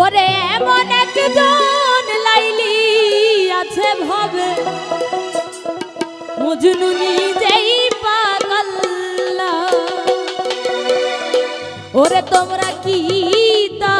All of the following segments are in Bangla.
ওরে এমন একজন লাইলি আছে ভাবে। মজনু নিজেই পাগল্লা ওরে তোমরা কি তা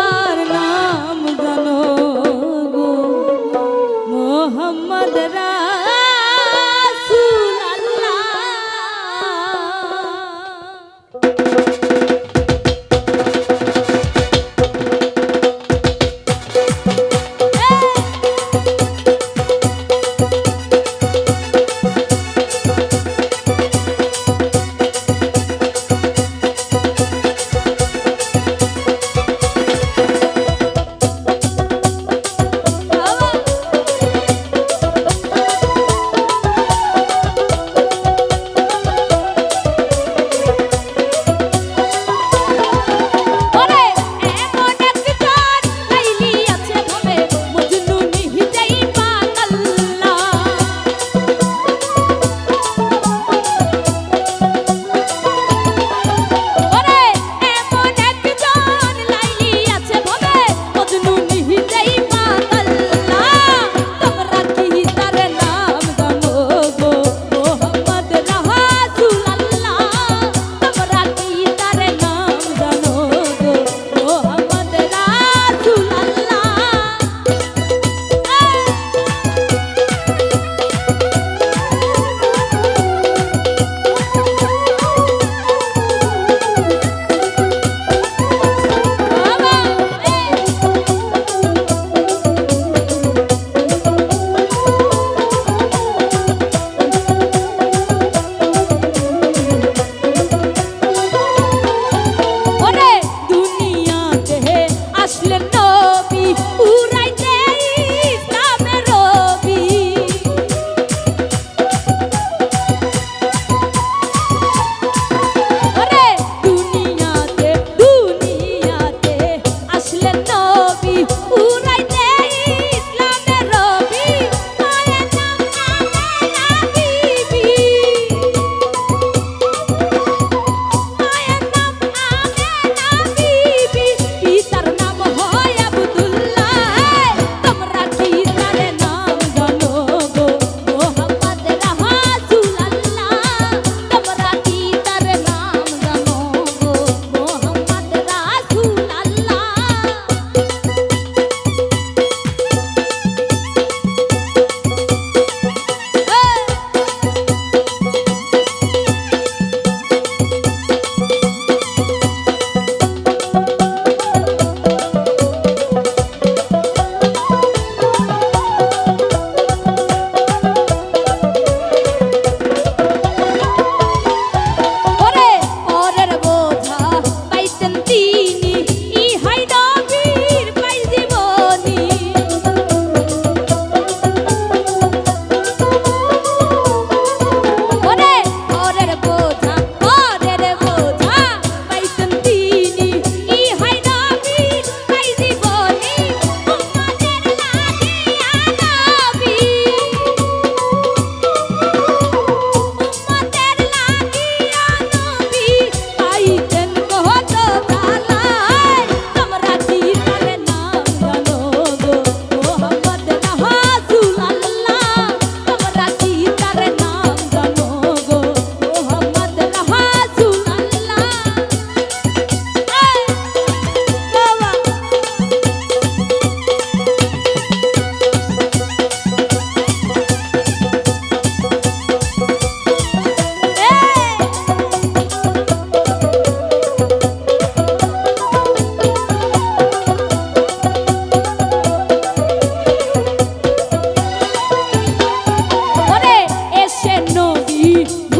Bye.